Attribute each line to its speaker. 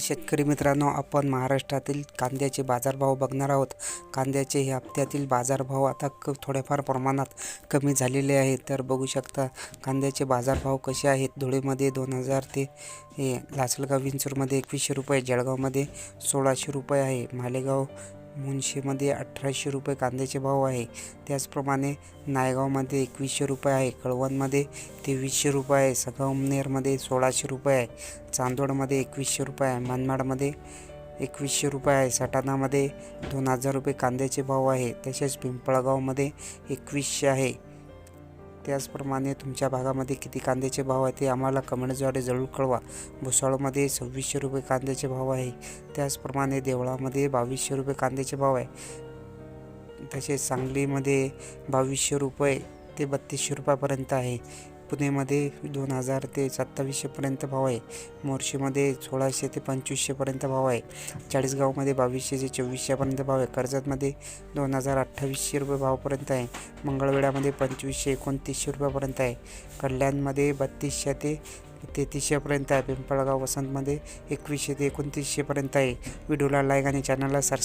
Speaker 1: शेतकरी मित्रांनो आपण महाराष्ट्रातील कांद्याचे बाजारभाव बघणार आहोत. कांद्याचे हे हप्त्यातील बाजारभाव आता क थोड्याफार प्रमाणात कमी झालेले आहेत. तर बघू शकता कांद्याचे बाजारभाव कसे आहेत? धुळेमध्ये दोन हजार ते हे लासलगाव विंचूरमध्ये एकवीसशे रुपये जळगावमध्ये सोळाशे रुपये आहे. मालेगाव मुंशीमध्ये अठराशे रुपये कांद्याचे भाव आहे. त्याचप्रमाणे नायगावमध्ये एकवीसशे रुपये आहे. कळवणमध्ये तेवीसशे रुपये आहे. संगमनेरमध्ये सोळाशे रुपये आहे. चांदोडमध्ये एकवीसशे रुपये आहे. मनमाडमध्ये एकवीसशे रुपये आहे. सटाणामध्ये दोन हजार रुपये कांद्याचे भाव आहे. तसेच पिंपळगावमध्ये एकवीसशे आहे. त्याचप्रमाणे तुमच्या भागामध्ये किती कांद्याचे भाव आहे ते आम्हाला कमेंट्सद्वारे जरूर कळवा. भुसाळमध्ये सव्वीसशे रुपये कांद्याचे भाव आहे. त्याचप्रमाणे देवळामध्ये बावीसशे रुपये कांद्याचे भाव आहे. तसेच सांगलीमध्ये बावीसशे रुपये ते बत्तीसशे रुपयापर्यंत आहे. पुणेमध्ये दोन हजार ते सत्तावीसशेपर्यंत भाव आहे. मोर्शीमध्ये सोळाशे ते पंचवीसशेपर्यंत भाव आहे. चाळीसगावमध्ये बावीसशे ते चोवीसशेपर्यंत भाव आहे. कर्जतमध्ये दोन हजार अठ्ठावीसशे रुपये भावपर्यंत आहे. मंगळवेढ्यामध्ये पंचवीसशे एकोणतीसशे रुपयापर्यंत आहे. कल्याणमध्ये बत्तीसशे ते तेहतीसशेपर्यंत आहे. पिंपळगाव वसंतमध्ये एकवीसशे ते एकोणतीसशेपर्यंत आहे. व्हिडिओला लाईक आणि चॅनलला सबस्क्राईब